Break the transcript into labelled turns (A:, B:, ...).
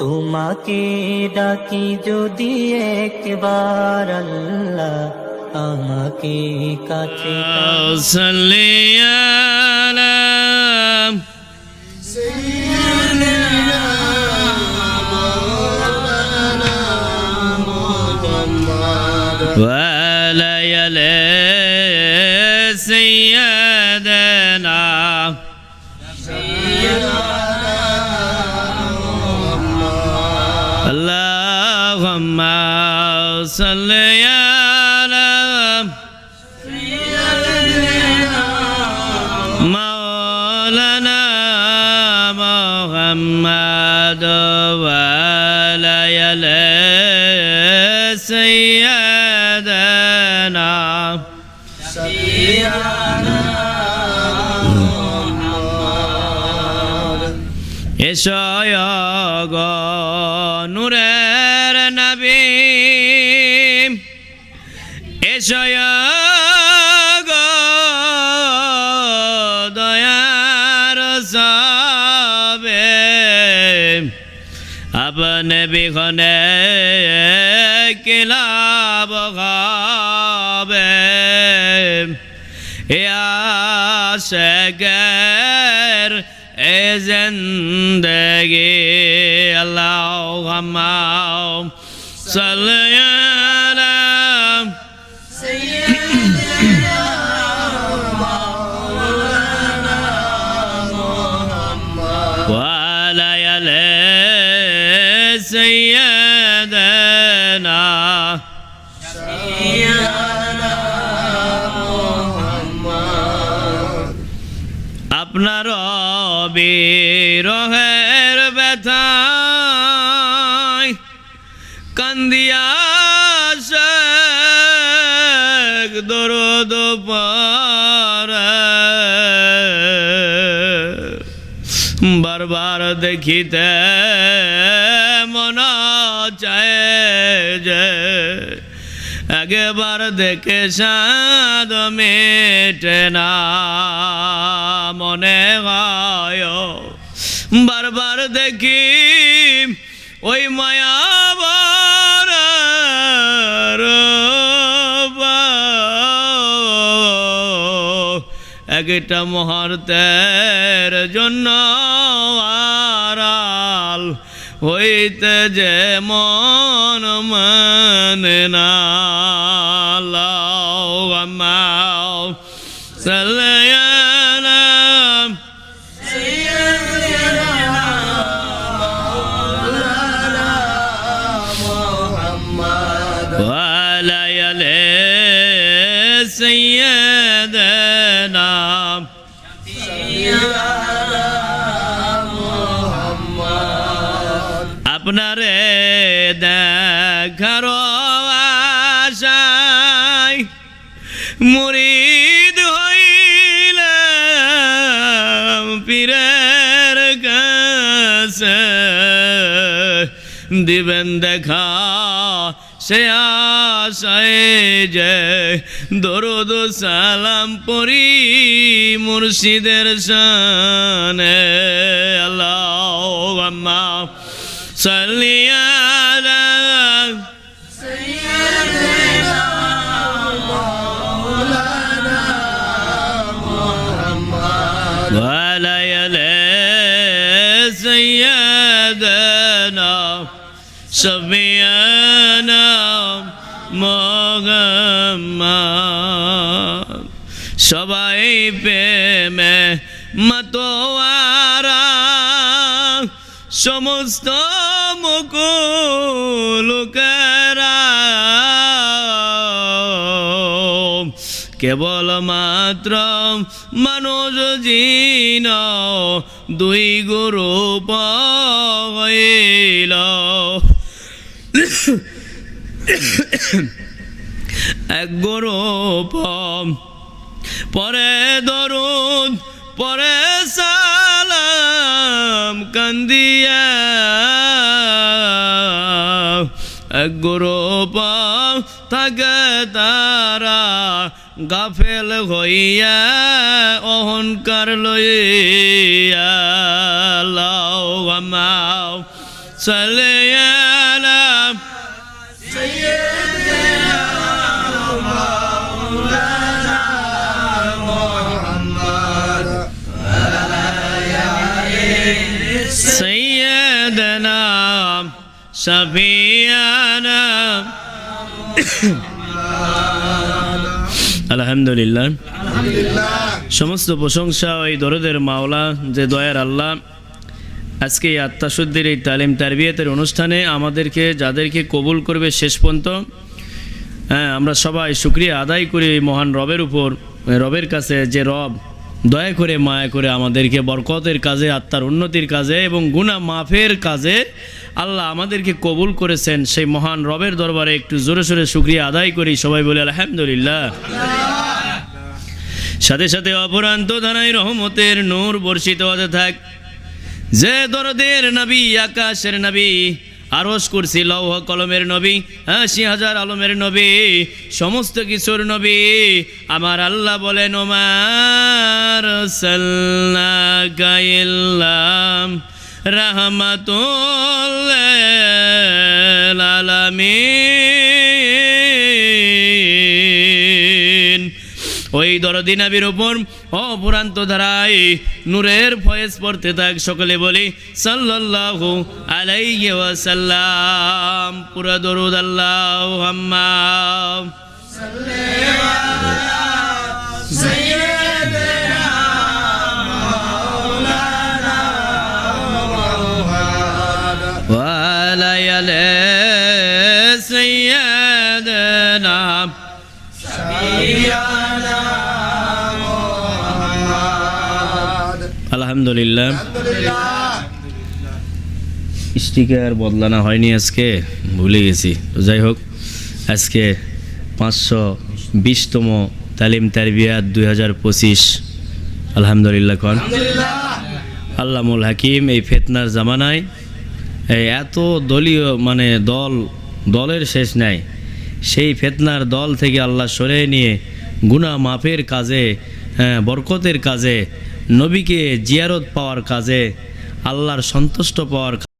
A: তোমাকে ডাকি যদি একবার আল্লাহ আমাকে কাছে টানো।
B: صل على وعلى يلي اللهم صل على مولانا محمد وعلى يلي سيدنا এসয় গ নূরের নবী। এসয় গ দয়ার সাবে। আপনে বিঘনে কিলাব খাবে আশেকের এ জিন্দগি আল্লাহুম্মা সাল্লি আলা وعلى آل سيدنا আপনার বিরহের ব্যথায় কান্দিয়া দরদ বারবার দেখিতে একবার দেখে সাদ মেটে না, মনে হয় বারবার দেখি ওই মায়া একটা মুহূর্তের জন্য আড়াল হইতে যে মন মানে না। سلام سيدنا مولانا محمد وعلى يلي سيدنا سيدنا محمد أبنا ريدنا দিবেন দেখা সে আশায় যে দরদ সালাম পরি মুর্শিদের শানে আল্লাহ আম্মা সাল্লি আলা وعلى آل سيدنا সবিয়ান মগমা সবাই পেমে মতোয়ারা সমস্ত মুকুলুকেরা কেবল মাত্র মানুষ জিন দুই গুরু পাইল এক গুরু পরে দরুদ পরে সালাম কান্দিয়া। গ্রুপ থাকে তারা গাফেল হইয়া, অহংকার লইয়া, লাও আমাও صل সাফিয়ানা। আলহামদুলিল্লাহ। সমস্ত প্রশংসা ওই দরদের মাওলা, যে দয়ার আল্লাহ। আজকে এই আত্মাশুদ্দির এই তালিম তারবিয়াতের অনুষ্ঠানে আমাদেরকে, যাদেরকে কবুল করবে শেষ পর্যন্ত হ্যাঁ আমরা সবাই সুক্রিয়া আদায় করি মহান রবের উপর, রবের কাছে যে রব দয়া করে মায়া করে আমাদেরকে বরকতের কাজে, আত্মার উন্নতির কাজে এবং গুণা মাফের কাজে আল্লাহ আমাদেরকে কবুল করেছেন। সেই মহান রবের দরবারে একটু জোরে সোরে শুক্রিয়া আদায় করি। সবাই বলে, আলহামদুলিল্লাহ। সাথে সাথে অপরান্ত ধানাই রহমতের নূর বর্ষিত হতে থাক। যে দরদের নবী, আকাশের নবী আরস করছি, লৌহ কলমের নবী আশি হাজার আলমের নবী, সমস্ত কিছুর নবী। আমার আল্লাহ বলেন, ওমার সাল্লাম রাহমাতুল আলামিন ওই দরদি নাবির উপর অপুরান্ত ধারায়, নূরের ফয়েজ পড়তে থাক সকলে বলি সাল্লাহ আলাই ওয়াসাল্লাম, পুরা দরুদ আল্লাহ Yeah. আলহামদুলিল্লাহ। স্টিকার বদলানো হয়নি আজকে ভুলে গেছি। তো যাই হোক আজকে পাঁচশো বিশতম তালিম তারবিয়াত দুই হাজার পঁচিশ আলহামদুলিল্লাহ কন। আল্লামুল হাকিম এই ফেতনার জামানায় এই এত দলীয় মানে দল দলের শেষ নাই। সেই ফেতনার দল থেকে আল্লাহ সরে নিয়ে গুনা মাফের কাজে হ্যাঁ, বরকতের কাজে নবীকে জিয়ারত পাওয়ার কাজে আল্লাহর সন্তুষ্ট পাওয়ার